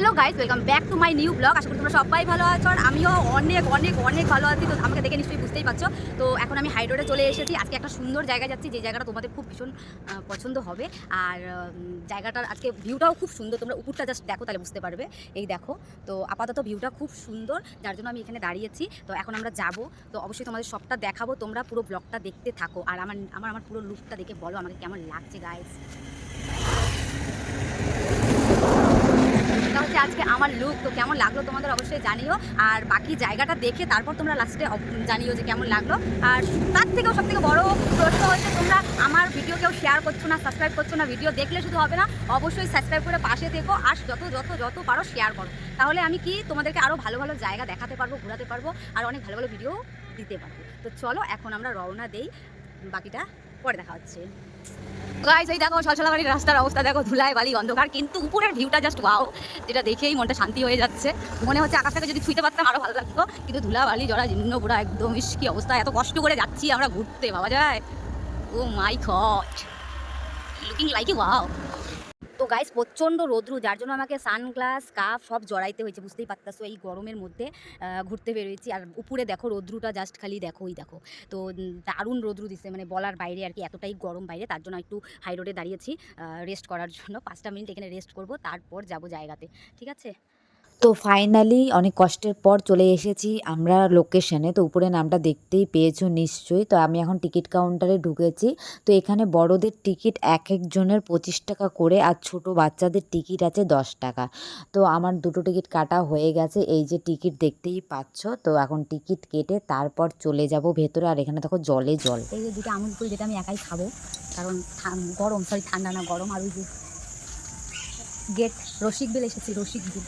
Hello guys welcome back to my new blog আশা করি তোমরা সবাই ভালো আছো, আর আমিও অনেক অনেক অনেক ভালো আছি। তো আমাকে দেখে নিশ্চয়ই বুঝতেই পারছ। তো এখন আমি হাই রোডে চলে এসেছি। আজকে একটা সুন্দর জায়গায় যাচ্ছি, যে জায়গাটা তোমাদের খুব ভীষণ পছন্দ হবে। আর জায়গাটার আজকে ভিউটাও খুব সুন্দর। তোমরা উপরটা জাস্ট দেখো, তাহলে বুঝতে পারবে। এই দেখো, তো আপাতত ভিউটা খুব সুন্দর, যার জন্য আমি এখানে দাঁড়িয়েছি। তো এখন আমরা যাব। তো অবশ্যই তোমাদের সবটা দেখাবো, তোমরা পুরো ব্লগটা দেখতে থাকো। আর আমার আমার আমার পুরো লুকটা দেখে বলো, আমাকে কেমন লাগছে গাইস এটা হচ্ছে আজকে আমার লুক তো কেমন লাগল তোমাদের অবশ্যই জানিও। আর বাকি জায়গাটা দেখে তারপর তোমরা লাস্টে জানিও যে কেমন লাগল। আর তার থেকেও সব থেকে বড়ো প্রশ্ন হচ্ছে তোমরা আমার ভিডিও কেউ শেয়ার করছ না সাবস্ক্রাইব করছ না ভিডিও দেখলে শুধু হবে না, অবশ্যই সাবস্ক্রাইব করে পাশে থেকো আর যত যত যত পারো শেয়ার করো। তাহলে আমি কি তোমাদেরকে আরও ভালো ভালো জায়গা দেখাতে পারব, ঘোরাতে পারব, আর অনেক ভালো ভালো ভিডিও দিতে পারব। তো চলো এখন আমরা রওনা দেই বাকিটা পরে দেখা হচ্ছে। গাইস এই দেখো সলসলাবাড়ির রাস্তার অবস্থা। দেখো, ধুলায় বালি, অন্ধকার, কিন্তু উপরের ভিউটা জাস্ট ওয়াও যেটা দেখেই মনটা শান্তি হয়ে যাচ্ছে। মনে হচ্ছে আকাশটাকে যদি ছুঁতে পারতাম আরও ভালো লাগতো। কিন্তু ধুলা, বালি জড়া জীর্ণ পুরা একদম ইস্কি অবস্থা। এত কষ্ট করে যাচ্ছি আমরা ঘুরতে, ভাবা যায়? ও মাই খট লুকিং লাইক ওয়াও গাইস প্রচণ্ড রোদ্রু, যার জন্য আমাকে সানগ্লাস কাপ সব জড়াইতে হয়েছে, বুঝতেই পারতাসো এই গরমের মধ্যে ঘুরতে বেরোয়েছি। আর উপরে দেখো, রোদ্রুটা জাস্ট খালি দেখো ওই দেখো। তো দারুণ রোদ্রু দিচ্ছে মানে বলার বাইরে আর কি, এতটাই গরম বাইরে, তার জন্য একটু হাই রোডে দাঁড়িয়েছি রেস্ট করার জন্য। পাঁচটা মিনিট এখানে রেস্ট করব, তারপর যাব জায়গাতে, ঠিক আছে? তো ফাইনালি অনেক কষ্টের পর চলে এসেছি আমরা লোকেশনে তো উপরে নামটা দেখতেই পেয়েছ নিশ্চয়ই। তো আমি এখন টিকিট কাউন্টারে ঢুকেছি। তো এখানে বড়দের টিকিট এক একজনের পঁচিশ টাকা করে আর ছোট বাচ্চাদের টিকিট আছে দশ টাকা। তো আমার দুটো টিকিট কাটা হয়ে গেছে। এই যে টিকিট দেখতেই পাচ্ছ। তো এখন টিকিট কেটে তারপর চলে যাব ভেতরে। আর এখানে দেখো জলে জল। এই যে দুটো আমুল ফুল যেটা আমি একাই খাব। কারণ গরম সরি ঠান্ডা না, গরম। আর ওই যে গেট রসিক বিল এসেছি, রসিক বিল।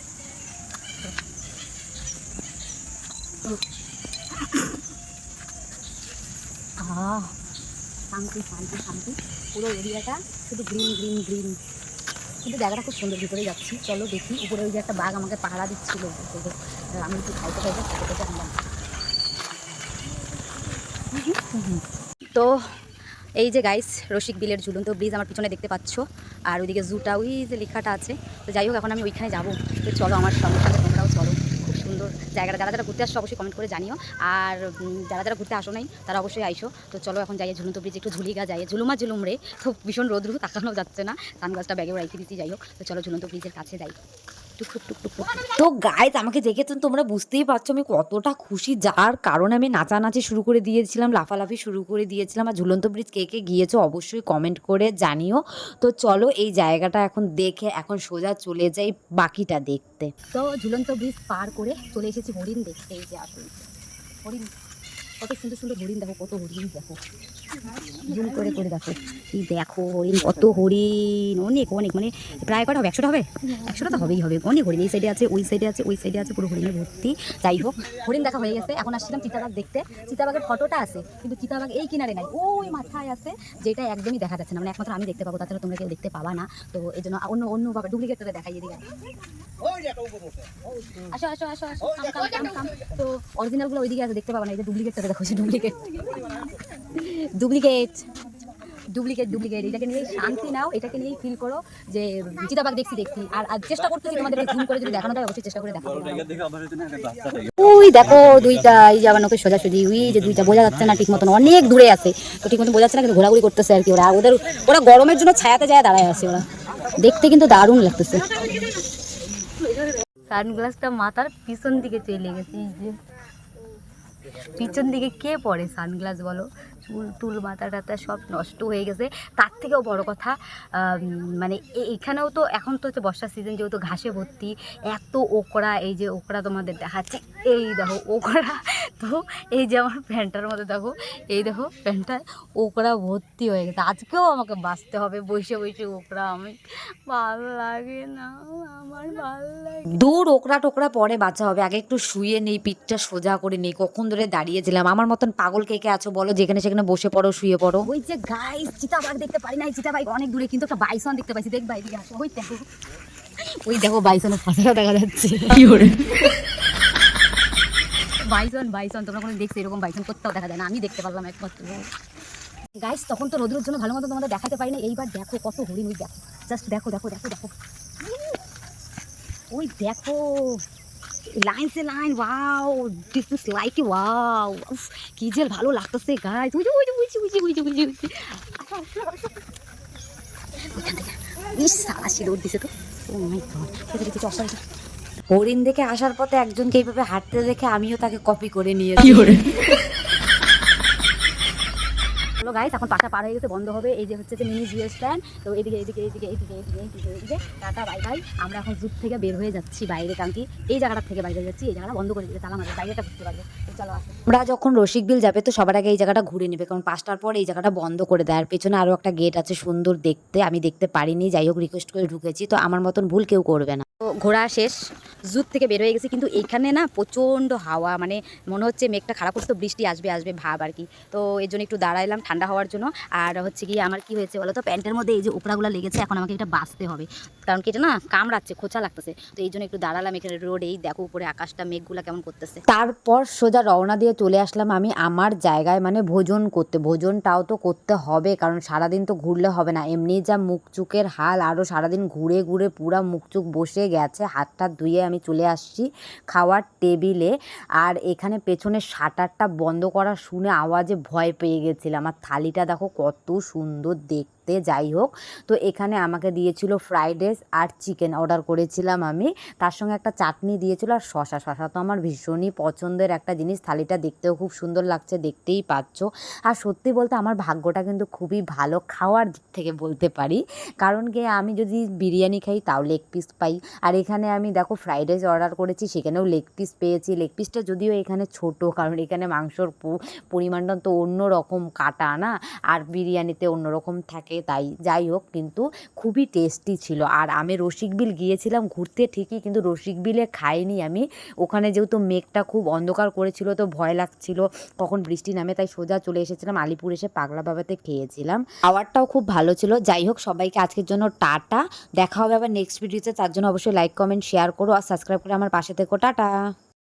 শান্তি শান্তি শান্তি পুরো এরিয়াটা শুধু গ্রিন গ্রিন গ্রিন কিন্তু জায়গাটা খুব সুন্দর ভিতরে যাচ্ছি চলো দেখি উপরে ওই যে একটা বাঘ আমাকে পাহারা দিচ্ছিল আমি একটু খাইতে খাইতে খাইতে আনলাম তো এই যে গাইস রসিক বিলের ঝুলন্ত ব্রিজ আমার পিছনে দেখতে পাচ্ছ। আর ওইদিকে জুটা ওই যে লেখাটা আছে। তো যাই হোক, এখন আমি ওইখানে যাব। তো চলো আমার সঙ্গে সঙ্গে তোমরাও চলো। সুন্দর জায়গাটা, যারা যারা ঘুরতে আসছো অবশ্যই কমেন্ট করে জানিও। আর যারা যারা ঘুরতে আসো নাই, তারা অবশ্যই আইসো। তো চলো এখন যাই ঝুলন্ত ব্রিজ একটু ঝুলিগা যাই। ঝুলুমা ঝুলুম রে, তো ভীষণ রোদ্রু তাকানো যাচ্ছে না। সানগ্লাসটা ব্যাগেও রাইখে দিচ্ছি যাই হোক। তো চলো ঝুলন্ত ব্রিজের কাছে যাই। তো গাইজ আমাকে দেখে তো তোমরা বুঝতেই পারছ, আমি কতটা খুশি। যার কারণে আমি নাচানাচি শুরু করে দিয়েছিলাম, লাফালাফি শুরু করে দিয়েছিলাম, আর ঝুলন্ত ব্রিজ কে কে গিয়েছো অবশ্যই কমেন্ট করে জানিও। তো চলো, এই জায়গাটা এখন দেখে, এখন সোজা চলে যাই বাকিটা দেখতে। তো ঝুলন্ত ব্রিজ পার করে চলে এসেছি হরিণ দেখতে, এই যে আসলে হরিণ। কত সুন্দর সুন্দর হরিণ দেখো, কত হরিণ দেখো। জুম করে করে দেখো। এই দেখো হরিণ কত হরিণ, অনেক অনেক মানে প্রায় কটা হবে? একশোটা হবে? একশোটা তো হবেই হবে। অনেক হরিণ এই সাইডে আছে, ওই সাইডে আছে, ওই সাইডে আছে, পুরো হরিণে ভর্তি। যাই হোক, হরিণ দেখা হয়ে গেছে। এখন আসছিলাম চিতাবাঘ দেখতে। চিতাবাঘের ফটোটা আছে, কিন্তু চিতাবাঘ এই কিনারে নাই। ওই মাথায় আছে, যেটা একদমই দেখা যাচ্ছে না। মানে একমাত্র আমি দেখতে পাবো, তাছাড়া তোমরা কেউ দেখতে পাবা না। তো এই জন্য অন্য অন্য বাবা ডুপ্লিকেটটা দেখাই এদিকে আসো আসো আসো আসো। তো অরিজিনালগুলো ওইদিকে আছে, দেখতে পাবা না। এই যে ডুপ্লিকেটটা দেখো, যে ডুপ্লিকেট ডুপ্লিকেট ডুপ্লিকেট ডুপ্লিকেট এটাকে নিয়ে শান্তি নাও এটাকে নিয়েই ফিল করো যে চিতাবাগ দেখছি দেখছি। আর আর চেষ্টা করতেছি তোমাদেরকে জুম করে যদি দেখানো যায় অবশ্যই চেষ্টা করে দেখাবো ওই দেখো দুইটা এই যে আবার নৌকে সোজাসুজি। ওই যে দুইটা বোঝা যাচ্ছে না ঠিক মতন অনেক দূরে আছে। তো ঠিক মতন বোঝা যাচ্ছে না কিন্তু ঘোরাঘুরি করতেছে আর কি ওরা। ওদের ওরা গরমের জন্য ছায়াতে যায় দাঁড়ায় আছে ওরা। দেখতে কিন্তু দারুণ লাগতেছে। সানগ্লাসটা মাথার পিছন দিকে চলে গেছে পিছন দিকে কে পড়ে সানগ্লাস বলো? চুল, টুল, মাথা টাথা সব নষ্ট হয়ে গেছে। তার থেকেও বড় কথা মানে এখানেও তো এখন তো হচ্ছে বর্ষার সিজন যেহেতু ঘাসে ভর্তি, এত ওকড়া, এই যে ওকড়া তোমাদের দেখাচ্ছে, এই দেখো ওকড়া, তো এই যে আমার প্যান্টার মধ্যে দেখো, এই দেখো প্যান্টটা ওকড়া ভর্তি হয়ে গেছে। আজকেও আমাকে বাঁচতে হবে, বসে বসে ওকড়া আমি। ভালো লাগে না, আমার ভালো লাগে দূর ওকরা টোকরা পরে বাঁচা হবে, আগে একটু শুয়ে নেই, পিঠটা সোজা করে নেই, কখন ধরে দাঁড়িয়েছিলাম আমার মতন পাগল কে কে আছো বলো, যেখানে সেখানে বসে পড়ো শুয়ে পড়ো। ওই যে গাইস চিতাবাঘ দেখতে পারি নাই চিতাবাঘ অনেক দূরে কিন্তু একটা বাইসন দেখতে পাইছি। দেখ বাইরে আসো ওই দেখো। ওই দেখো বাইসনের ফাঁসাটা দেখা যাচ্ছে। কি ওরে? বাইসন বাইসন তোমরা কোনো দেখছ এরকম বাইসন কোথাও দেখা যায় না। আমি দেখতে পারলাম একমাত্র। গাইস তখন তো রোদ্রের জন্য ভালো মতো তোমাদের দেখাতে পারি না এইবার দেখো কত হরিণ ওই দেখো। জাস্ট দেখো দেখো দেখো দেখো। ওই দেখো। Line say line wow this is like wow কি যে ভালো লাগতেছে গাছ বুঝি বুঝি বুঝি বুঝি বুঝি বুঝি বুঝি ইস দিছে তো। কিছু অফার হরিণ দেখে আসার পথে একজনকে এইভাবে হাঁটতে দেখে আমিও তাকে কপি করে নিয়েছি। হ্যালো গাইস এখন পাশা পার হয়ে গেছে, বন্ধ হবে। এই যে হচ্ছে যে মিনি জিও স্ট্যান্ড তো এদিকে এদিকে এদিকে এদিকে এদিকে এদিকে এদিকে টাটা বাই বাই আমরা এখন জুট থেকে বের হয়ে যাচ্ছি বাইরে, কারণ কি এই জায়গাটা থেকে বাইরে যাচ্ছি, এই জায়গাটা বন্ধ করে দিতে তালা মারবে বাইরেটা ঘুরতে পারবে। তো চলো আসো। আমরা যখন রসিকবিল যাবে, তো সবার আগে এই জায়গাটা ঘুরে নেবে, কারণ পাঁচটার পর এই জায়গাটা বন্ধ করে দেয়। আর পেছনে আরও একটা গেট আছে সুন্দর দেখতে, আমি দেখতে পারিনি। যাই হোক রিকোয়েস্ট করে ঢুকেছি, তো আমার মতন ভুল কেউ করবে না। ঘোরা শেষ, জুত থেকে বের হয়ে গেছি, কিন্তু এখানে না প্রচণ্ড হাওয়া মানে মনে হচ্ছে মেঘটা খারাপ করছে তো বৃষ্টি আসবে আসবে ভাব আর কি। তো এর জন্য একটু দাঁড়াইলাম ঠান্ডা হওয়ার জন্য। আর হচ্ছে কি আমার কি হয়েছে বলো তো প্যান্টের মধ্যে এই যে উপরাগুলো লেগেছে, এখন আমাকে এটা বাঁচতে হবে। কারণ কি এটা না কামড়াচ্ছে, খোঁচা লাগতেছে। তো এই জন্য একটু দাঁড়ালাম এখানে রোড, এই দেখো উপরে আকাশটা, মেঘগুলো কেমন করতেছে। তারপর সোজা রওনা দিয়ে চলে আসলাম আমি আমার জায়গায় মানে ভোজন করতে। ভোজনটাও তো করতে হবে, কারণ সারাদিন তো ঘুরলে হবে না। এমনি যা মুখচুকের হাল আরও সারাদিন ঘুরে ঘুরে পুরা মুখচুক বসে গেছে, হাতটা ধুয়ে আমি চলে আসছি খাওয়ার টেবিলে। আর এখানে পেছনে শাটারটা বন্ধ করা শুনে আওয়াজে ভয় পেয়ে গেছিলাম। আর থালিটা দেখো কত সুন্দর দেখতে। যাই হোক। তো এখানে আমাকে দিয়েছিল ফ্রাইড রাইস আর চিকেন অর্ডার করেছিলাম আমি। তার সঙ্গে একটা চাটনি দিয়েছিল আর শশা শশা তো আমার ভীষণই পছন্দের একটা জিনিস। থালিটা দেখতেও খুব সুন্দর লাগছে, দেখতেই পাচ্ছ। আর সত্যি বলতে আমার ভাগ্যটা কিন্তু খুবই ভালো খাওয়ার দিক থেকে বলতে পারি। কারণ কি, আমি যদি বিরিয়ানি খাই তাও লেগ পিস পাই। আর এখানে আমি দেখো ফ্রাইড রাইস অর্ডার করেছি, সেখানেও লেগ পিস পেয়েছি। লেগ পিসটা যদিও এখানে ছোট, কারণ এখানে মাংসর পরিমাণটা তো অন্য রকম কাটা না। আর বিরিয়ানিতে অন্য রকম থাকে। তাই যাই হোক, কিন্তু খুবই টেস্টি ছিল। আর আমি রসিকবিল গিয়েছিলাম ঘুরতে ঠিকই, কিন্তু রসিকবিলে খাইনি আমি। ওখানে যেহেতু মেঘটা খুব অন্ধকার করেছিল, তো ভয় লাগছিল। কখন বৃষ্টি নামে, তাই সোজা চলে এসেছিলাম। আলিপুর এসে পাগলা বাবাতে খেয়েছিলাম। খাওয়ারটাও খুব ভালো ছিল। যাই হোক, সবাইকে আজকের জন্য টাটা। দেখা হবে আবার নেক্সট ভিডিওতে তার জন্য অবশ্যই লাইক কমেন্ট শেয়ার করো। আর সাবস্ক্রাইব করে আমার পাশে থেকো। টাটা।